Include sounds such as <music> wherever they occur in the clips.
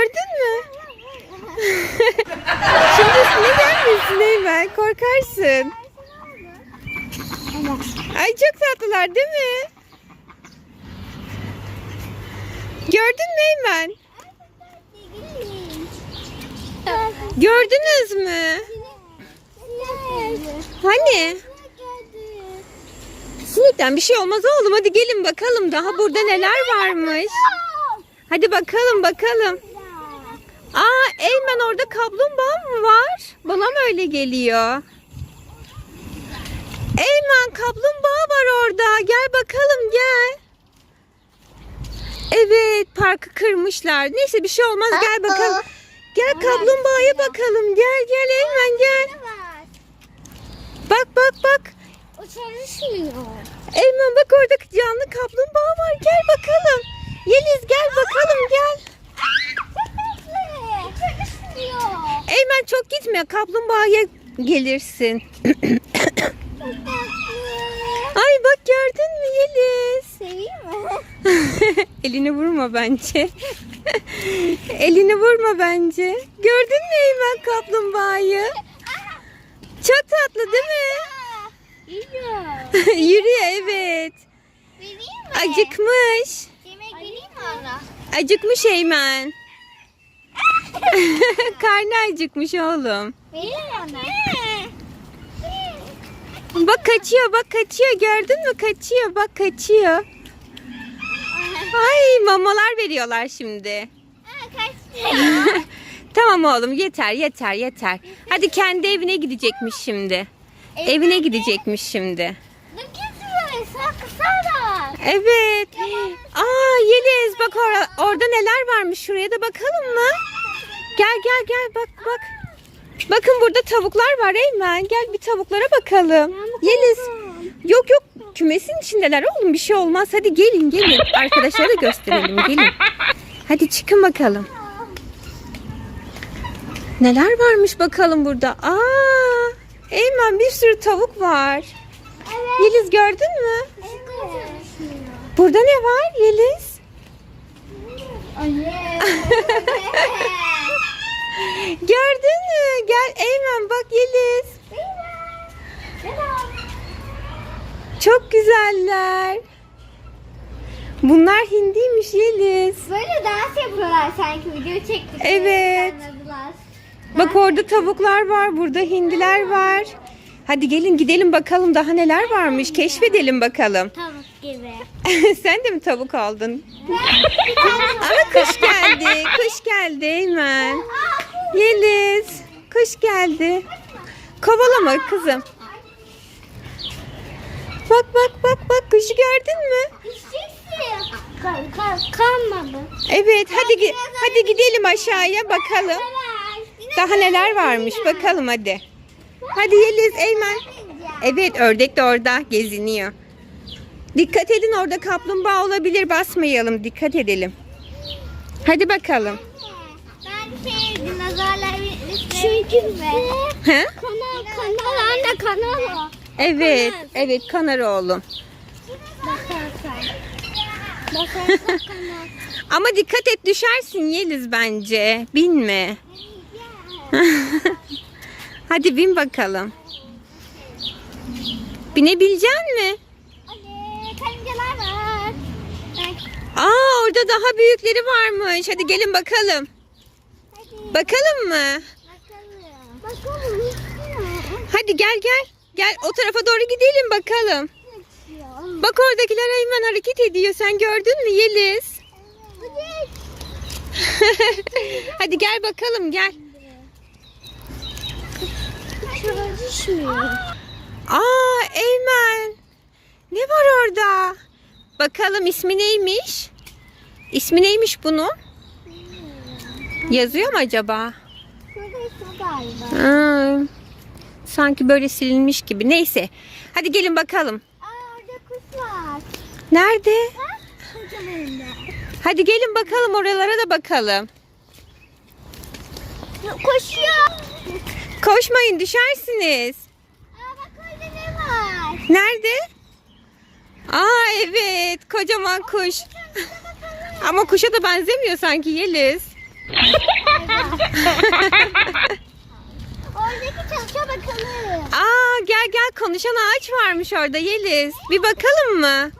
Gördün mü? <laughs> Şimdi üstüne gelmesin Eymen. Korkarsın. Ay çok tatlılar değil mi? Gördün mü Eymen? Gördünüz mü? Hani? Sinekten bir şey olmaz oğlum. Hadi gelin bakalım daha burada neler varmış. Hadi bakalım bakalım. Aa Eymen orada kaplumbağa mı var? Bana mı öyle geliyor? Eymen kaplumbağa var orada. Gel bakalım gel. Evet parkı kırmışlar. Neyse bir şey olmaz gel bakalım. Gel kaplumbağaya bakalım. Gel gel Eymen gel. Bak bak bak. O çalışmıyor. Eymen bak orada canlı kaplumbağa var. Gel bakalım. Yeliz gel bakalım gel. Çalışmıyor. Eymen çok gitme kaplumbağaya gelirsin. Ay bak gördün mü Yeliz? Seveyim mi? <laughs> Elini vurma bence. <laughs> Elini vurma bence. Gördün mü Eymen kaplumbağayı? Çok tatlı değil mi? <laughs> Yiyor. Yürüyor evet. Acıkmış. Yemek vereyim mi ona? Acıkmış Eymen. <laughs> Karnı acıkmış oğlum. Bak kaçıyor bak kaçıyor gördün mü kaçıyor bak kaçıyor. Ay mamalar veriyorlar şimdi. <laughs> Tamam oğlum yeter yeter yeter. Hadi kendi evine gidecekmiş şimdi. Evine gidecekmiş şimdi. Evet. Aa Yeliz bak or- orada neler varmış şuraya da bakalım mı? Gel gel gel bak bak. Bakın burada tavuklar var Eymen. Gel bir tavuklara bakalım. Yeliz. Yok yok kümesin içindeler oğlum bir şey olmaz. Hadi gelin gelin. Arkadaşlara da gösterelim gelin. Hadi çıkın bakalım. Neler varmış bakalım burada. Aa! Eymen bir sürü tavuk var. Evet. Yeliz gördün mü? Evet. Burada ne var Yeliz? Anne. Gördün mü? Gel Eymen bak Yeliz. Çok güzeller. Bunlar hindiymiş Yeliz. Böyle dans yapıyorlar sanki video çektik. Evet. Bak orada tavuklar var, burada hindiler var. Hadi gelin gidelim bakalım daha neler varmış. Keşfedelim bakalım. <laughs> Tavuk gibi. Sen de mi tavuk aldın? Ama kuş geldi. Kuş geldi Eymen. Yeliz. Kuş geldi. Kovalama kızım. Bak bak bak bak kuşu gördün mü? Kanmadı. Evet hadi gi- hadi gidelim aşağıya bakalım. Daha neler varmış bakalım hadi. Hadi Yeliz Eymen. Evet ördek de orada geziniyor. Dikkat edin orada kaplumbağa olabilir basmayalım dikkat edelim. Hadi bakalım. Ben şey dinozorlar Çünkü. He? Kanal kanal anne kanal o. Evet evet kanar oğlum. Bakarsan. Bakarsan. <laughs> Ama dikkat et düşersin Yeliz bence. Binme. <laughs> Hadi bin bakalım. Binebilecek mi? Karıncalar var. Aa orada daha büyükleri varmış. Hadi gelin bakalım. Bakalım mı? Hadi gel gel. Gel o tarafa doğru gidelim bakalım. Bak oradakiler hemen hareket ediyor. Sen gördün mü Yeliz? <laughs> Hadi gel bakalım gel. Aa Eymen. Ne var orada? Bakalım ismi neymiş? İsmi neymiş bunun? Yazıyor mu acaba? Galiba. Ha, sanki böyle silinmiş gibi. Neyse. Hadi gelin bakalım. Aa orada kuş var. Nerede? Ha? Hadi gelin bakalım oralara da bakalım. Koşuyor. Koşmayın düşersiniz. Aa bak orada ne var? Nerede? Aa evet kocaman kuş. Ama kuşa da benzemiyor sanki Yeliz. <laughs> Çalışa bakalım. Aa gel gel konuşan ağaç varmış orada Yeliz. Bir bakalım mı?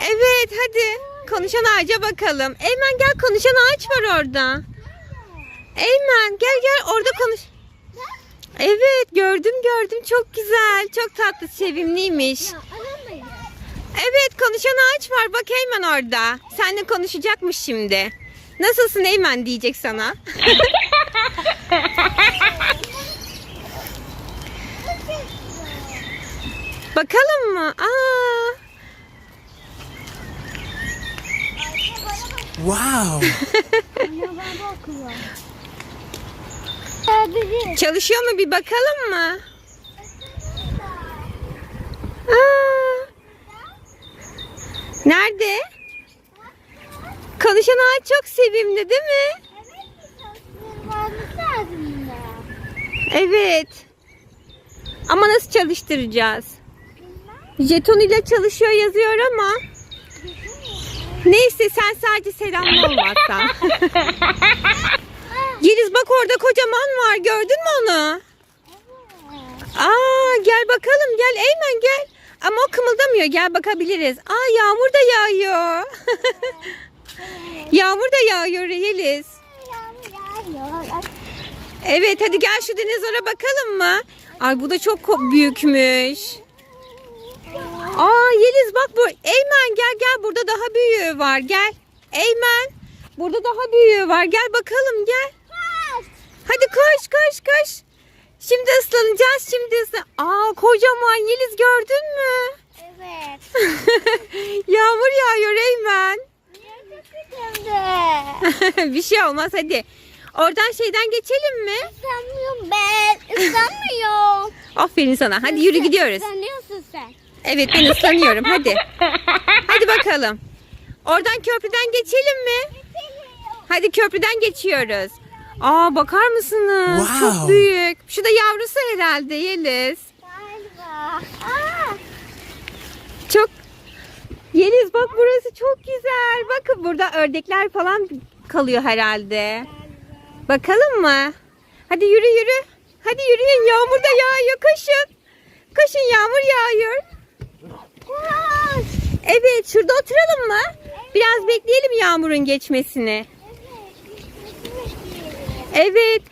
Evet hadi. Konuşan ağaca bakalım. Eymen gel konuşan ağaç var orada. Eymen gel gel orada konuş. Evet gördüm gördüm çok güzel. Çok tatlı sevimliymiş. Evet konuşan ağaç var bak Eymen orada. Seninle konuşacakmış şimdi. Nasılsın Eymen diyecek sana. <laughs> Bakalım mı? Aa, Wow. Çalışıyor mu bir bakalım mı? Aa, nerede? Konuşan ağaç çok sevimli değil mi? Evet. Ama nasıl çalıştıracağız? Jeton ile çalışıyor yazıyor ama. Neyse sen sadece selamlı olmazsan. <laughs> Yeliz bak orada kocaman var gördün mü onu? Aa gel bakalım gel Eymen gel. Ama o kımıldamıyor gel bakabiliriz. Aa yağmur da yağıyor. <laughs> yağmur da yağıyor Yeliz. Evet hadi gel şu dinozora bakalım mı? Ay bu da çok büyükmüş. Aa Yeliz bak bu. Eymen gel gel burada daha büyüğü var gel. Eymen burada daha büyüğü var gel bakalım gel. Hadi koş koş koş. Şimdi ıslanacağız şimdi ıslan. Aa kocaman Yeliz gördün mü? Evet. <laughs> Yağmur yağıyor Eymen. <laughs> Bir şey olmaz hadi. Oradan şeyden geçelim mi? Islanmıyorum ben. Islanmıyorum. <laughs> Aferin sana. Hadi yürü gidiyoruz. Islanıyorsun sen. Evet ben ıslanıyorum hadi. Hadi bakalım. Oradan köprüden geçelim mi? Hadi köprüden geçiyoruz. Aa bakar mısınız? Çok Wow. büyük. Şu da yavrusu herhalde Yeliz. Galiba. Aa. Çok Yeliz bak burası çok güzel. Bakın burada ördekler falan kalıyor herhalde. Bakalım mı? Hadi yürü yürü. Hadi yürüyün yağmur da yağıyor koşun. Koşun yağmur yağıyor. Evet şurada oturalım mı? Biraz bekleyelim yağmurun geçmesini. Evet. Evet